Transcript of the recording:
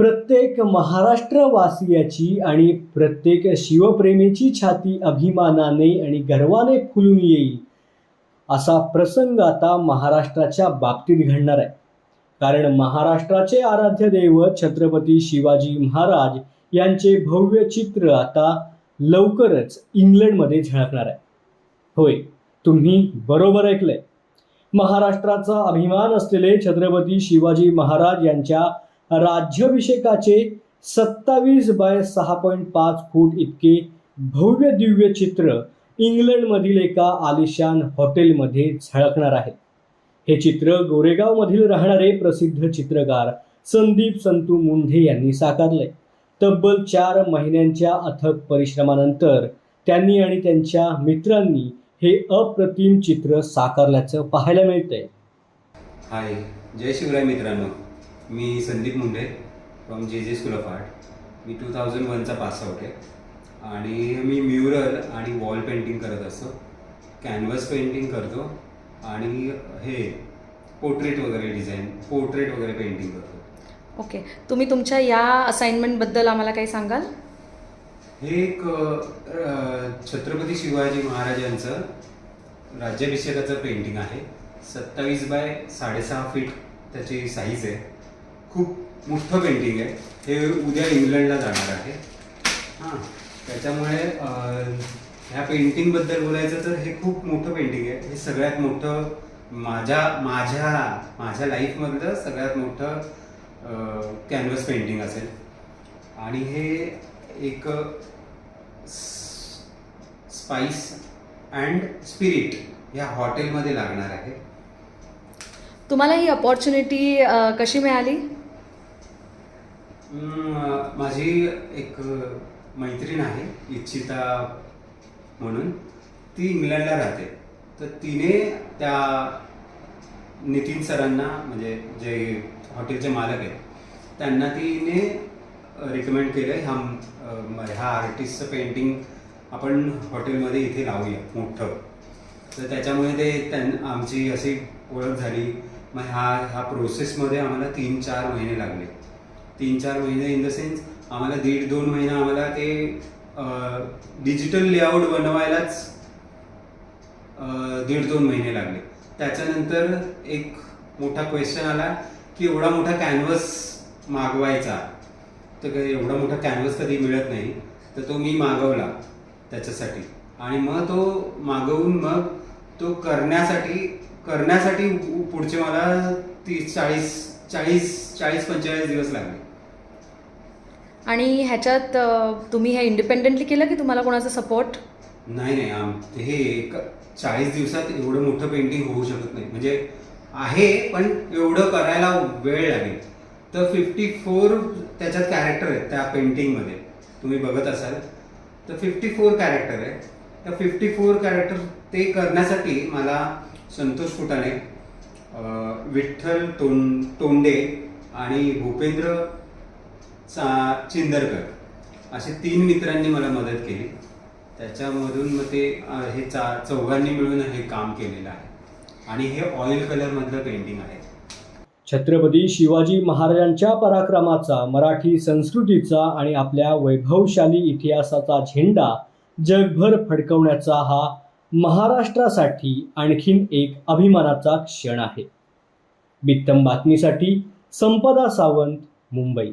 प्रत्येक महाराष्ट्रवासियाची आणि प्रत्येक शिवप्रेमीची छाती अभिमानाने आणि गर्वाने फुलून येईल. असा प्रसंग आता महाराष्ट्राच्या बाबतीत घडणार आहे. कारण महाराष्ट्राचे आराध्य दैवत छत्रपती शिवाजी महाराज यांचे भव्य चित्र आता लवकरच इंग्लंडमध्ये झळकणार आहे. होय तुम्ही बरोबर ऐकलंय. महाराष्ट्राचा अभिमान असलेले छत्रपती शिवाजी महाराज यांच्या राज्याभिषेकाचे सत्तावीस बाय सहा पॉईंट पाच फूट इतके भव्य दिव्य चित्र इंग्लंडमधील एका आलिशान हॉटेलमध्ये झळकणार आहे. हे चित्र गोरेगावमधील राहणारे प्रसिद्ध चित्रकार संदीप संतू मुंढे यांनी साकारले तब्बल चार महिन्यांच्या अथक परिश्रमानंतर त्यांनी आणि त्यांच्या मित्रांनी हे अप्रतिम चित्र साकारल्याचं पाहायला मिळतंय. हाय जय शिवराय मित्रांनो. मी Sandeep Munde from J J school of art me two thousand वनचा पास आउट आहे. आणि मी म्युरल आणि वॉल पेंटिंग करत असतो. कॅनव्हस पेंटिंग करतो. आणि हे पोर्ट्रेट वगैरे डिझाईन पोर्ट्रेट वगैरे पेंटिंग करतो. ओके तुम्ही तुमच्या या असाइनमेंटबद्दल आम्हाला काही सांगाल? हे एक छत्रपती शिवाजी महाराजांचं राज्याभिषेकाचं पेंटिंग आहे. सत्तावीस बाय साडेसहा फीट त्याची साईज आहे. खूप मोठं पेंटिंग आहे. हे उद्या इंग्लंडला जाणार आहे. हां. त्याच्यामुळे ह्या पेंटिंगबद्दल बोलायचं तर हे खूप मोठं पेंटिंग आहे. हे सगळ्यात मोठं माझ्या माझ्या माझ्या लाईफमधलं सगळ्यात मोठं कॅनव्हस पेंटिंग असेल. आणि हे एक स्पाइस अँड स्पिरिट ह्या हॉटेलमध्ये लागणार आहे. तुम्हाला ही अपॉर्च्युनिटी कशी मिळाली? माझी एक मैत्रीण आहे इच्छिता म्हणून. ती इंग्लंडला राहते. तर तिने त्या नितीन सरांना म्हणजे जे हॉटेलचे मालक आहेत त्यांना तिने रिकमेंड केलं ह्या ह्या आर्टिस्टचं पेंटिंग आपण हॉटेलमध्ये इथे लावूया मोठं. तर त्याच्यामुळे ते त्यां आमची अशी ओळख झाली. मग ह्या ह्या प्रोसेसमध्ये आम्हाला तीन चार महिने लागले. तीन चार महिने इन द सेन्स आम्हाला दीड दोन महिना आम्हाला ते डिजिटल लेआउट बनवायलाच दीड दोन महिने लागले. त्याच्यानंतर एक मोठा क्वेश्चन आला की एवढा मोठा कॅनव्हस मागवायचा तर एवढा मोठा कॅनव्हस कधी मिळत नाही तर तो मी मागवला त्याच्यासाठी. आणि मग तो मागवून मग तो करण्यासाठी करण्यासाठी पुढचे मला तीस चाळीस चाळीस चाळीस पंचेचाळीस दिवस लागले. आणि ह्याच्यात तुम्ही हे इंडिपेंडेंटली केलं की तुम्हाला कोणाचा सपोर्ट नाही नाही आम हे एक चाळीस दिवसात एवढं मोठं पेंटिंग होऊ शकत नाही. म्हणजे आहे पण एवढं करायला वेळ लागेल. तर फिफ्टी फोर त्याच्यात कॅरेक्टर आहेत त्या पेंटिंगमध्ये तुम्ही बघत असाल. तर फिफ्टी फोर कॅरेक्टर आहे. त्या फिफ्टी फोर कॅरेक्टर ते करण्यासाठी मला संतोष फुटाणे विठ्ठल तोंड तोंडे आणि भूपेंद्र चा चिंदरकर असे तीन मित्रांनी मला मदत केली. त्याच्यामधून मग ते हे चा चौघांनी मिळून हे काम केलेलं आहे. आणि हे ऑइल कलरमधलं पेंटिंग आहे. छत्रपती शिवाजी महाराजांच्या पराक्रमाचा मराठी संस्कृतीचा आणि आपल्या वैभवशाली इतिहासाचा झेंडा जगभर फडकवण्याचा हा महाराष्ट्रासाठी आणखीन एक अभिमानाचा क्षण आहे. बित्तम बातमीसाठी संपदा सावंत मुंबई.